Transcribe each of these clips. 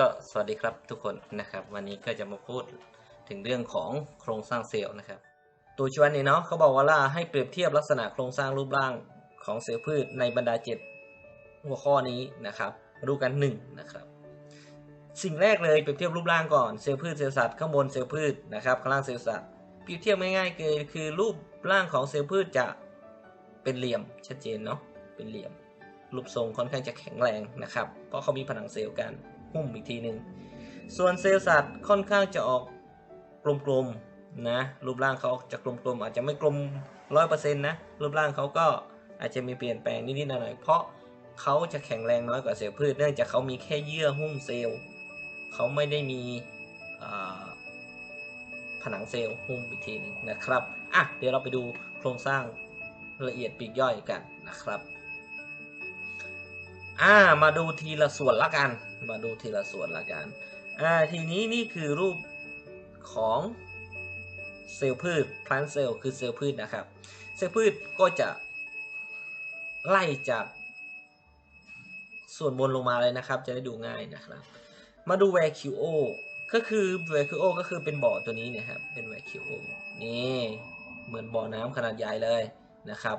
ก็สวัสดีครับทุกคนนะครับ วันนี้ก็จะมาพูดถึงเรื่องของโครงสร้างเซลล์นะครับ ตัวชวนนี้เนาะเขาบอกว่าล่าให้เปรียบเทียบลักษณะโครงสร้างรูปร่างของเซลล์พืชในบรรดาเจ็ดหัวข้อนี้นะครับมาดูกันหนึ่งนะครับสิ่งแรกเลยเปรียบเทียบรูปร่างก่อนเซลล์พืชเซลล์สัตว์ข้างบนเซลล์พืชนะครับข้างล่างเซลล์สัตว์เปรียบเทียบง่ายๆคือคือรูปร่างของเซลล์พืชจะเป็นเหลี่ยมชัดเจนเนาะเป็นเหลี่ยมรูปทรงค่อนข้างจะแข็งแรงนะครับ เพราะเขามีผนังเซลล์กัน หุ้มอีกทีหนึ่งส่วนเซลล์สัตว์ค่อนข้างจะออกกลมๆนะรูปร่างเขาจะกลมๆอาจจะไม่กลมร้อยเปอร์เซ็นต์นะรูปร่างเขาก็อาจจะมีเปลี่ยนแปลงนิดๆหน่อยๆเพราะเขาจะแข็งแรงน้อยกว่าเซลล์พืชเนื่องจากเขามีแค่เยื่อหุ้มเซลล์เขาไม่ได้มีผนังเซลล์หุ้มอีกทีหนึ่งนะครับอะเดี๋ยวเราไปดูโครงสร้างละเอียดปีกย่อยกันนะครับ อ่ามาดูทีละส่วนละกัน มาดูทีละส่วนละกันอ่าทีนี้นี่คือรูปของเซลล์พืช plant cell คือเซลล์พืชนะครับ เซลล์พืชก็จะไล่จากส่วนบนลงมาเลยนะครับ จะได้ดูง่ายนะครับ มาดู vacuo ก็คือ vacuo ก็คือเป็นบ่อตัวนี้เนะครับ เป็น vacuo นี่ เหมือนบ่อน้ำขนาดใหญ่เลยนะครับ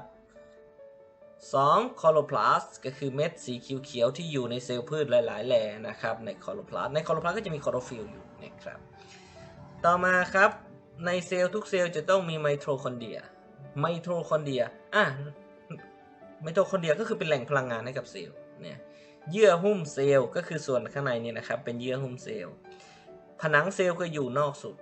2. คอโลพลาสก็คือเม็ดสีเขียวๆที่อยู่ในเซลล์พืชหลายๆแหล่นะครับในคอโลพลาสในคอโลพลาสก็จะมีคลอโรฟิลอยู่นะครับต่อมาครับในเซลล์ทุกเซลล์จะต้องมีไมโทคอนเดรียไมโทคอนเดรียอะไมโทคอนเดรียก็คือเป็นแหล่งพลังงานให้กับเซลล์เนี่ยเยื่อหุ้มเซลล์ก็คือส่วนข้างในเนี่ยนะครับเป็นเยื่อหุ้มเซลล์ผนังเซลล์ก็อยู่นอกสุด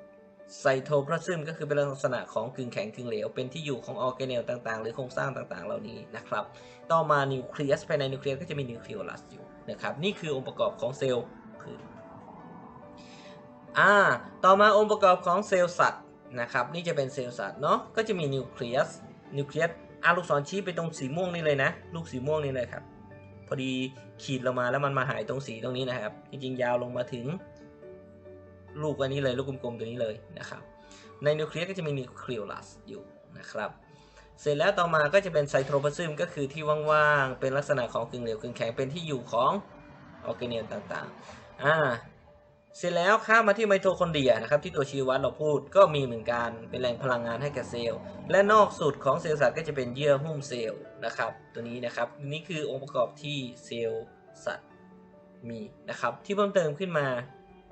ไซโทพลาซึมก็คือเป็นลักษณะของกึ่งแข็งกึ่งเหลว เป็นที่อยู่ของออร์แกเนลต่างๆ หรือโครงสร้างต่างๆ เหล่านี้นะครับ ต่อมานิวเคลียสภายในนิวเคลียสก็จะมีนิวเคลียลัสอยู่นะครับ นี่คือองค์ประกอบของเซลล์พืชอ่า ต่อมาองค์ประกอบของเซลล์สัตว์นะครับ นี่จะเป็นเซลล์สัตว์เนาะ ก็จะมีนิวเคลียส นิวเคลียสอาลูกศรชี้ไปตรงสีม่วงนี่เลยนะ ลูกสีม่วงนี่เลยครับ พอดีขีดลงมาแล้วมันมาหายตรงสีตรงนี้นะครับ จริงๆยาวลงมาถึง ลูกอันนี้เลยลูกกลมๆตัวนี้เลยนะครับ ในนิวเคลียสก็จะมีนิวเคลียลัสอยู่นะครับเสร็จแล้วต่อมาก็จะเป็นไซโทรพลาซึมก็คือที่ว่างๆ เป็นลักษณะของกึ่งเหลวกึ่งแข็งเป็นที่อยู่ของออร์แกเนลต่างๆ อ่า เสร็จแล้วข้ามมาที่ไมโทคอนเดรียนะครับที่ตัวชี้วัดเราพูดก็มีเหมือนกันเป็นแหล่งพลังงานให้กับเซลล์ และนอกสุดของเซลล์สัตว์ก็จะเป็นเยื่อหุ้มเซลล์นะครับ ตัวนี้นะครับนี่คือองค์ประกอบที่เซลล์สัตว์มีนะครับที่เพิ่มเติมขึ้นมา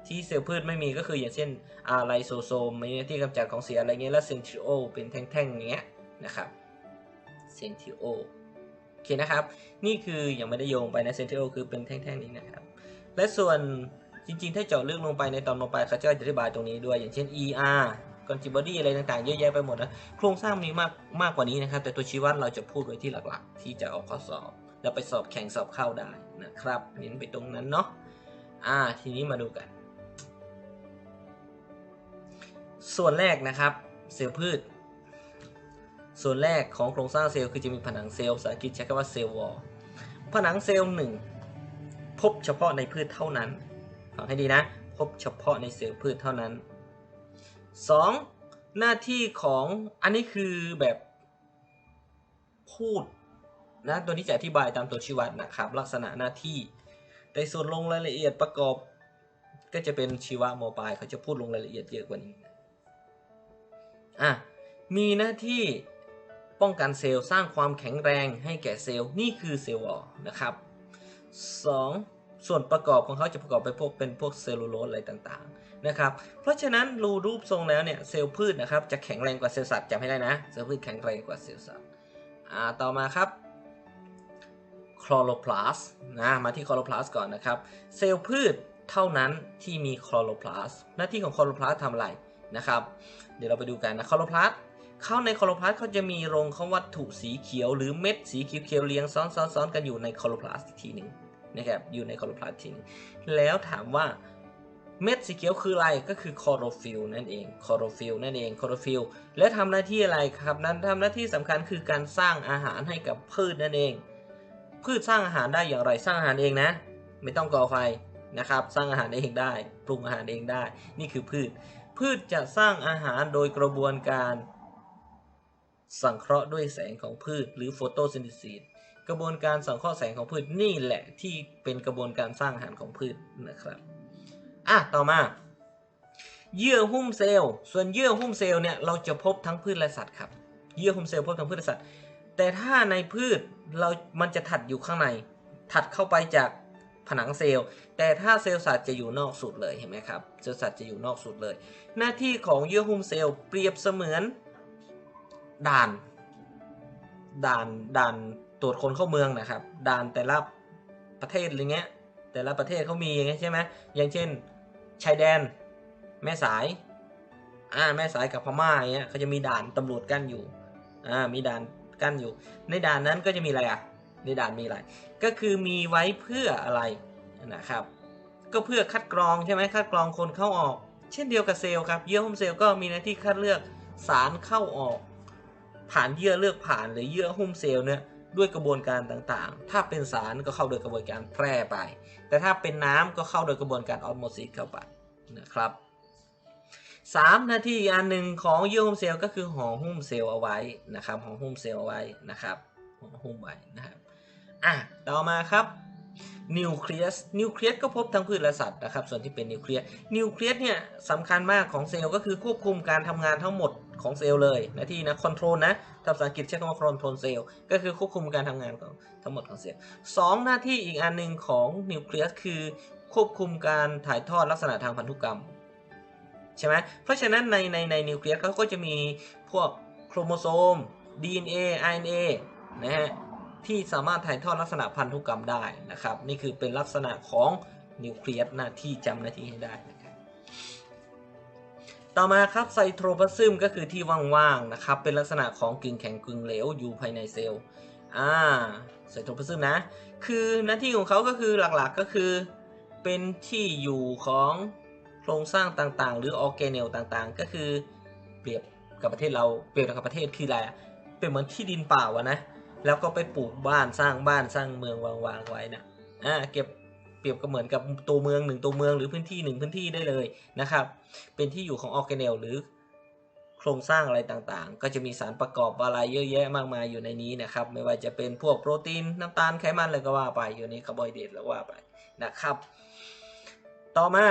ที่เซลล์พืชไม่มีก็คืออย่างเช่นอาไลโซโซมที่กำจัดของเสียอะไรเงี้ยแล้วเซนทริโอเป็นแท่งๆอย่างเงี้ยนะครับเซนทริโอโอเคนะครับ นี่คือยังไม่ได้โยงไปนะเซนทริโอคือเป็นแท่งๆนี้นะครับ และส่วนจริงๆ ถ้าเจาะลึกลงไปในตอนลงไปเขาจะอธิบายตรงนี้ด้วยอย่างเช่น ER คอนจิบอดี้อะไรต่างๆ เยอะแยะไปหมดนะ โครงสร้างมีมากมากกว่านี้นะครับ แต่ตัวชี้วัดเราจะพูดไว้ที่หลักๆ ที่จะออกข้อสอบ แล้วไปสอบแข่งสอบเข้าได้นะครับ เน้นไปตรงนั้นเนาะ อ่า ทีนี้มาดูกัน ส่วนแรกนะครับเซลล์พืช ส่วนแรกของโครงสร้างเซลล์คือจะมีผนังเซลล์ภาษาอังกฤษใช้คำว่าเซลล์วอลผนังเซลล์หนึ่งพบเฉพาะในพืชเท่านั้นฟังให้ดีนะ พบเฉพาะในเซลล์พืชเท่านั้น 2. หน้าที่ของอันนี้คือแบบพูดนะตัวนี้จะอธิบายตามตัวชี้วัดนะครับ ลักษณะหน้าที่ แต่ส่วนลงรายละเอียดประกอบก็จะเป็นชีวะโมปลายเขาจะพูดลงรายละเอียดเยอะกว่านี้ อะมีหน้าที่ป้องกันเซลล์สร้างความแข็งแรงให้แก่เซลล์นี่คือเซลล์วอลนะครับ 2. ส่วนประกอบของเขาจะประกอบไปพวกเป็นพวกเซลลูโลสอะไรต่างๆนะครับเพราะฉะนั้นรูรูปทรงแล้วเนี่ยเซลล์พืชนะครับจะแข็งแรงกว่าเซลล์สัตว์จำให้ได้นะเซลล์พืชแข็งแรงกว่าเซลล์สัตว์อ่าต่อมาครับคลอโรพลาสนะมาที่คลอโรพลาสก่อนนะครับเซลล์พืชเท่านั้นที่มีคลอโรพลาสหน้าที่ของคลอโรพลาสทำอะไร นะครับ เดี๋ยวเราไปดูกันนะคลอโรพลาสเข้าในคลอโรพลาสเขาจะมีโรงของวัตถุสีเขียว หรือเม็ดสีเขียวเรียงซ้อนๆกันอยู่ในคลอโรพลาสอีกทีหนึ่งนะครับอยู่ในคลอโรพลาสทีนึงแล้วถามว่าเม็ดสีเขียวคืออะไรก็คือคลอโรฟิลนั่นเองคลอโรฟิลนั่นเองคลอโรฟิลแล้วทำหน้าที่อะไรครับนั้นทำหน้าที่สำคัญคือการสร้างอาหารให้กับพืชนั่นเอง พืชสร้างอาหารได้อย่างไรสร้างอาหารเองนะ ไม่ต้องก่อไฟนะครับ สร้างอาหารเองได้ ปรุงอาหารเองได้ นี่คือพืช พืชจะสร้างอาหารโดยกระบวนการ สังเคราะห์ด้วยแสงของพืช หรือโฟโตซิน t ซ s กระบวนการสังเคราะห์แสงของพืชนี่แหละที่เป็นกระบวนการสร้างอาหารของพืชนะครับอะต่อมาเยื่อหุ้มเซลล์ ส่วนเยื่อหุ้มเซลล์เนี่ยเราจะพบทั้งพืชและสัตว์ครับ เยื่อหุ้มเซลล์พบทั้งพืชและสัตว์ แต่ถ้าในพืชเรามันจะถัดอยู่ข้างใน ถัดเข้าไปจาก ผนังเซลล์ แต่ถ้าเซลล์สัตว์จะอยู่นอกสุดเลยเห็นไหมครับเซลล์สัตว์จะอยู่นอกสุดเลย หน้าที่ของเยื่อหุ้มเซลล์เปรียบเสมือนด่านด่านด่านตรวจคนเข้าเมืองนะครับด่านแต่ละประเทศอะไรเงี้ยแต่ละประเทศเขามีอย่างเงี้ยใช่ไหมอย่างเช่นชายแดนแม่สายอ่าแม่สายกับพม่าอย่างเงี้ยเขาจะมีด่านตำรวจกั้นอยู่อ่ามีด่านกั้นอยู่ ในด่านนั้นก็จะมีอะไรอะ ในด่านมีอะไร ก็คือมีไว้เพื่ออะไรนะครับ ก็เพื่อคัดกรองใช่ไหมคัดกรองคนเข้าออก เช่นเดียวกับเซลล์ครับเยื่อหุ้มเซลล์ก็มีหน้าที่คัดเลือกสารเข้าออก ผ่านเยื่อเลือกผ่านหรือเยื่อหุ้มเซลล์เนี่ยด้วยกระบวนการต่างๆ ถ้าเป็นสารก็เข้าโดยกระบวนการแพร่ไป แต่ถ้าเป็นน้ำก็เข้าโดยกระบวนการออสโมซิสเข้าไปนะครับสามหน้าที่อันหนึ่งของเยื่อหุ้มเซลล์ก็คือห่อหุ้มเซลล์เอาไว้นะครับห่อหุ้มเซลล์เอาไว้นะครับห่อหุ้มไว้นะครับ อะต่อมาครับนิวเคลียสนิวเคลียสก็พบทั้งพืชและสัตว์นะครับ ส่วนที่เป็นนิวเคลียสนิวเคลียสเนี่ยสำคัญมากของเซลล์ก็คือควบคุมการทำงานทั้งหมดของเซลล์เลยหน้าที่นะคอนโทรลนะภาษาอังกฤษใช้คำว่าคอนโทรลเซลล์ก็คือควบคุมการทำงานของทั้งหมดของเซลล์สองหน้าที่อีกอันหนึ่งของนิวเคลียสคือควบคุมการถ่ายทอดลักษณะทางพันธุกรรมใช่ไหมเพราะฉะนั้นในในในนิวเคลียสเขาก็จะมีพวกโครโมโซม DNA RNA นะฮะ ที่สามารถถ่ายทอดลักษณะพันธุกรรมได้นะครับ นี่คือเป็นลักษณะของนิวเคลียสหน้าที่จำหน้าที่ให้ได้นะครับต่อมาครับไซโทรพลาซึมก็คือที่ว่างๆนะครับ เป็นลักษณะของกึ่งแข็งกึ่งเหลวอยู่ภายในเซลล์อ่าไซโทรพลาซึมนะ คือหน้าที่ของเขาก็คือหลักๆก็คือเป็นที่อยู่ของโครงสร้างต่างๆ หรือออร์แกเนลต่างๆ ก็คือเปรียบกับประเทศเราเปรียบกับประเทศคืออะไรอะเป็นเหมือนที่ดินเปล่าอะนะ แล้วก็ไปปลูกบ้านสร้างบ้านสร้างเมืองวางๆไว้นะอ่าเก็บเปรียบก็เหมือนกับตัวเมืองหนึ่งตัวเมืองหรือพื้นที่หนึ่งพื้นที่ได้เลยนะครับ เป็นที่อยู่ของออร์แกเนลหรือโครงสร้างอะไรต่างๆ ก็จะมีสารประกอบอะไรเยอะแยะมากมายอยู่ในนี้นะครับ ไม่ว่าจะเป็นพวกโปรตีนน้ำตาลไขมันอะไรก็ว่าไปอยู่ในคาร์โบไฮเดรตแล้วว่าไปนะครับ ต่อมา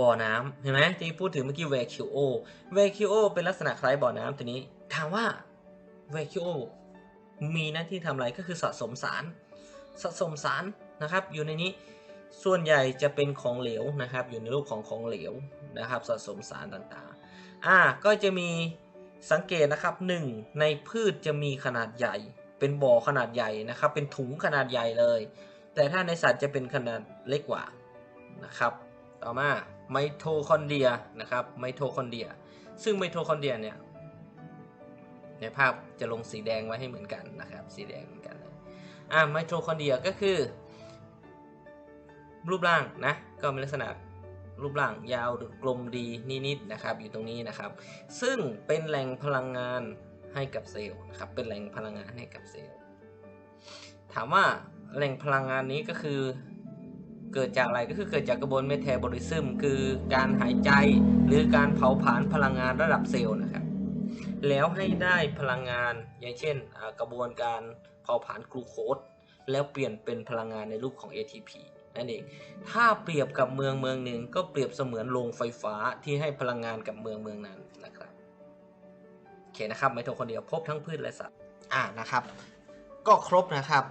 บ่อน้ำเห็นไหมที่พูดถึงเมื่อกี้ vacuo vacuo เป็นลักษณะคล้ายบ่อน้ำตัวนี้ถามว่า vacuo มีหน้าที่ทำอะไรก็คือสะสมสาร สะสมสารนะครับ อยู่ในนี้ส่วนใหญ่จะเป็นของเหลวนะครับ อยู่ในรูปของของเหลวนะครับ สะสมสารต่างๆ อ่าก็จะมีสังเกตนะครับหนึ่งในพืชจะมีขนาดใหญ่ เป็นบ่อขนาดใหญ่นะครับ เป็นถุงขนาดใหญ่เลย แต่ถ้าในสัตว์จะเป็นขนาดเล็กกว่านะครับ ต่อมาไมโทคอนเดรียนะครับไมโทคอนเดรีย ซึ่งไมโทคอนเดรียเนี่ย ในภาพจะลงสีแดงไว้ให้เหมือนกันนะครับ สีแดงเหมือนกันเลยอ่าไมโทคอนเดรียก็คือ รูปร่างนะ ก็มีลักษณะรูปร่างยาวกลมดีนิดๆนะครับ อยู่ตรงนี้นะครับ ซึ่งเป็นแหล่งพลังงานให้กับเซลล์นะครับ เป็นแหล่งพลังงานให้กับเซลล์ ถามว่าแหล่งพลังงานนี้ก็คือเกิดจากอะไรก็คือเกิดจากกระบวนเมทาบอลิซึมคือการหายใจหรือการเผาผลาญพลังงานระดับเซลล์นะครับ แล้วให้ได้พลังงานอย่างเช่นกระบวนการเผาผลาญกลูโคสแล้วเปลี่ยนเป็นพลังงานในรูปของ ATP นั่นเอง ถ้าเปรียบกับเมืองเมืองหนึ่งก็เปรียบเสมือนโรงไฟฟ้าที่ให้พลังงานกับเมืองเมืองนั้นนะครับโอเคนะครับไมโทคอนเดรียพบทั้งพืชและสัตว์อ่านะครับ ก็ครบนะครับ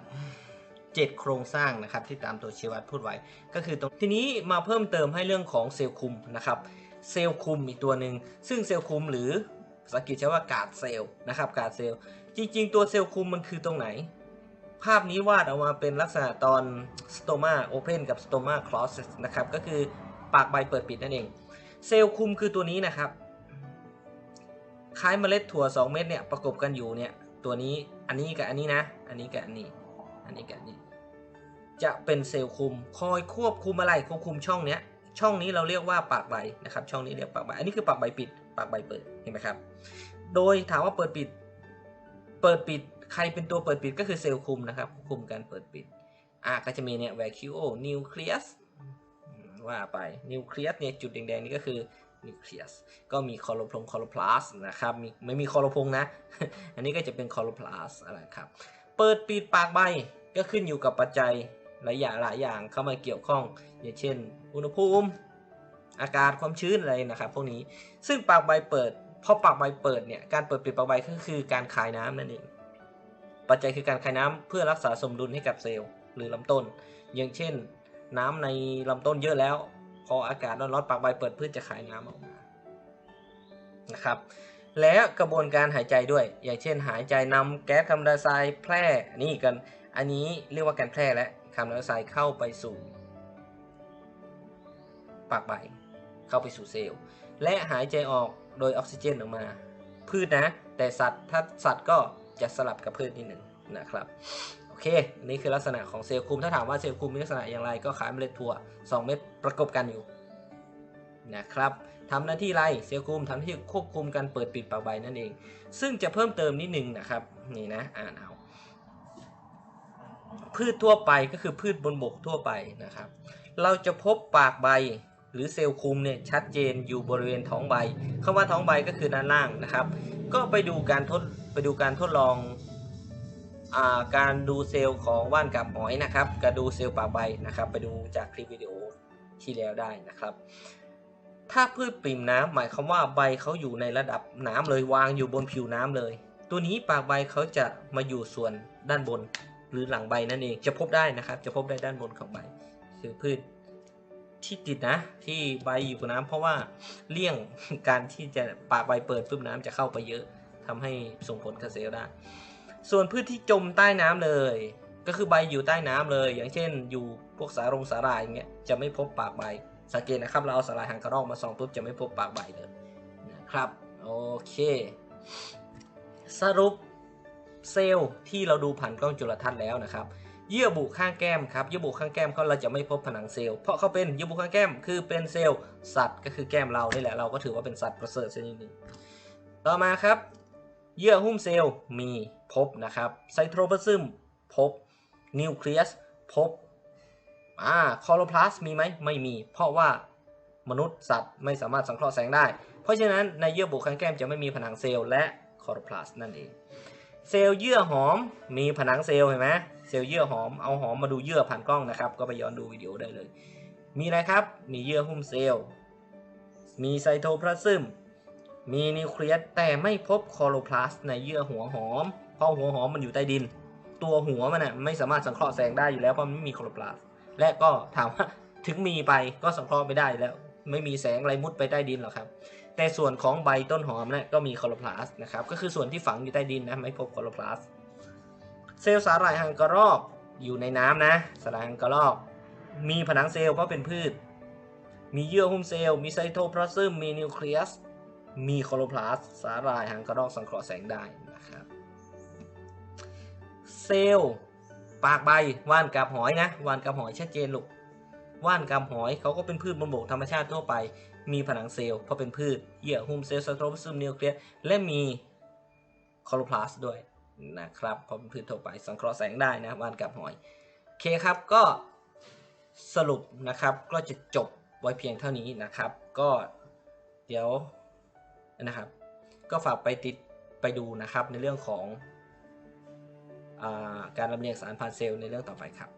เจ็ดโครงสร้างนะครับที่ตามตัวชี้วัดพูดไว้ ก็คือตรงทีนี้มาเพิ่มเติมให้เรื่องของเซลล์คุมนะครับ เซลล์คุมอีกตัวหนึ่งซึ่งเซลล์คุมหรือ ภาษาอังกฤษใช้ว่ากาดเซลล์นะครับกาดเซลล์จริง ๆ ตัวเซลล์คุมมันคือตรงไหน ภาพนี้วาดออกมาเป็นลักษณะตอนสโตมาโอเพนกับสโตมาคลอสนะครับก็คือปากใบเปิดปิดนั่นเอง เซลล์คุมคือตัวนี้นะครับ คล้ายเมล็ดถั่ว 2 เม็ดเนี่ยประกบกันอยู่เนี่ยตัวนี้อันนี้กับอันนี้นะ อันนี้กับอันนี้ อันนี้กับอันนี้ จะเป็นเซลล์คุม คอยควบคุมอะไรควบคุมช่องเนี้ย ช่องนี้เราเรียกว่าปากใบนะครับ ช่องนี้เรียกปากใบ อันนี้คือปากใบปิด ปากใบเปิดเห็นไหมครับ โดยถามว่าเปิดปิด เปิดปิดใครเป็นตัวเปิดปิดก็คือเซลล์คุมนะครับ คุมการเปิดปิดอะก็จะมีเนี่ย vacuo nucleus ว่าไป nucleus เนี่ยจุดแดงๆ นี่ก็คือ nucleus ก็มีคอโลพงคอโลพลาสนะครับมีไม่มีคอโลพงนะ อันนี้ก็จะเป็นคอโลพลาสอะไรครับ เปิดปิดปากใบก็ขึ้นอยู่กับปัจจัยหลายอย่างหลายอย่างเข้ามาเกี่ยวข้อง อย่างเช่น อุณหภูมิ อากาศความชื้นอะไรนะครับพวกนี้ซึ่งปากใบเปิดพอปากใบเปิดเนี่ยการเปิดปิดปากใบก็คือการคายน้ำนั่นเองปัจจัยคือการคายน้ำเพื่อรักษาสมดุลให้กับเซลล์หรือลำต้น อย่างเช่น น้ำในลำต้นเยอะแล้ว พออากาศร้อนๆปากใบเปิดเพื่อจะคายน้ำออกมานะครับและกระบวนการหายใจด้วย อย่างเช่น หายใจนำแก๊สคาร์บอนไดออกไซด์แพร่นี่กันอันนี้เรียกว่าการแพร่และคาร์บอนไดออกไซด์เข้าไปสู่ ปากใบ เข้าไปสู่เซลล์ และหายใจออกโดยออกซิเจนออกมา พืชนะ แต่สัตว์ถ้าสัตว์ก็จะสลับกับพืชนิดหนึ่งนะครับโอเคนี่คือลักษณะของเซลล์คุมถ้าถามว่าเซลล์คุมมีลักษณะอย่างไรก็ขายเมล็ดถั่ว2 เม็ดประกบกันอยู่นะครับทำหน้าที่ไรเซลล์คุมทำหน้าที่ควบคุมการเปิดปิดปากใบนั่นเอง ซึ่งจะเพิ่มเติมนิดหนึ่งนะครับนี่นะอ่านเอาพืชทั่วไปก็คือพืชบนบกทั่วไปนะครับ เราจะพบปากใบ หรือเซลล์คุมเนี่ยชัดเจนอยู่บริเวณท้องใบคำว่าท้องใบก็คือด้านล่างนะครับ ก็ไปดูการทดไปดูการทดลองอาการดูเซลล์ของว่านกับหอยนะครับกับดูเซลล์ปากใบนะครับ ไปดูจากคลิปวิดีโอที่แล้วได้นะครับ ถ้าพืชปริ่มน้ำหมายความว่าใบเขาอยู่ในระดับน้ำเลยวางอยู่บนผิวน้ำเลย ตัวนี้ปากใบเขาจะมาอยู่ส่วนด้านบนหรือหลังใบนั่นเองจะพบได้นะครับ จะพบได้ด้านบนของใบคือพืช ที่ติดนะ ที่ใบอยู่กับน้ำเพราะว่าเลี่ยงการที่จะปากใบเปิดปุ๊บน้ำจะเข้าไปเยอะทำให้ส่งผลกับเซลล์ได้ ส่วนพืชที่จมใต้น้ำเลย ก็คือใบอยู่ใต้น้ำเลย อย่างเช่น อยู่พวกสารงสาหร่ายอย่างเงี้ยจะไม่พบปากใบ สังเกตนะครับ เราเอาสาหร่ายหางกระรอกมาส่องปุ๊บจะไม่พบปากใบเลยนะครับโอเค สรุปเซลล์ที่เราดูผ่านกล้องจุลทรรศน์แล้วนะครับ เยื่อบุข้างแก้มครับเยื่อบุข้างแก้มเขาเราจะไม่พบผนังเซลล์เพราะเขาเป็นเยื่อบุข้างแก้มคือเป็นเซลล์สัตว์ก็คือแก้มเรานี่แหละเราก็ถือว่าเป็นสัตว์ประเสริฐชนิดหนึ่งต่อมาครับ เยื่อหุ้มเซลล์มีพบนะครับไซโทรพลาซึมพบนิวเคลียสพบอ่าคอโรพลาสมีไหมไม่มี เพราะว่ามนุษย์สัตว์ไม่สามารถสังเคราะห์แสงได้ เพราะฉะนั้นในเยื่อบุข้างแก้มจะไม่มีผนังเซลล์และคอโรพลาสนั่นเอง เซลล์เยื่อหอมมีผนังเซลล์เห็นไหมเซลล์เยื่อหอมเอาหอมมาดูเยื่อผ่านกล้องนะครับ ก็ไปย้อนดูวิดีโอได้เลย มีอะไรครับ มีเยื่อหุ้มเซลล์ มีไซโทพลาซึมมีนิวเคลียสแต่ไม่พบคลอโรพลาสในเยื่อหัวหอม เพราะหัวหอมมันอยู่ใต้ดิน ตัวหัวมันน่ะไม่สามารถสังเคราะห์แสงได้อยู่แล้วเพราะมันไม่มีคลอโรพลาสและก็ถามว่าถึงมีไปก็สังเคราะห์ไม่ได้แล้ว ไม่มีแสงอะไรมุดไปใต้ดินหรอกครับ แต่ส่วนของใบต้นหอมเนี่ยก็มีคลอโรพลาสนะครับก็คือส่วนที่ฝังอยู่ใต้ดินนะไม่พบคลอโรพลาสเซลล์สาหร่ายหังกระรอกอยู่ในน้ำนะสาหร่ายหังกระรอกมีผนังเซลล์เพราะเป็นพืช มีเยื่อหุ้มเซลล์มีไซโทพลาซึมมีนิวเคลียสมีคลอโรพลาสต์สาหร่ายหังกระรอกสังเคราะห์แสงได้นะครับเซลล์ปากใบว่านกับหอยนะว่านกับหอยชัดเจนลูกว่านกับหอยเขาก็เป็นพืชบนบกธรรมชาติทั่วไป มีผนังเซลล์เพราะเป็นพืชเยื่อหุ้มเซลล์ไซโทพลาซึมนิวเคลียสและมีคลอโรพลาสต์ด้วยนะครับเพราะเป็นพืชทั่วไปสังเคราะห์แสงได้นะว่านกับหอยโอเคครับก็สรุปนะครับก็จะจบไว้เพียงเท่านี้นะครับ ก็เดี๋ยวนะครับ ก็ฝากไปติดไปดูนะครับในเรื่องของอการลำเลียงสารผ่านเซลล์ในเรื่องต่อไปครับ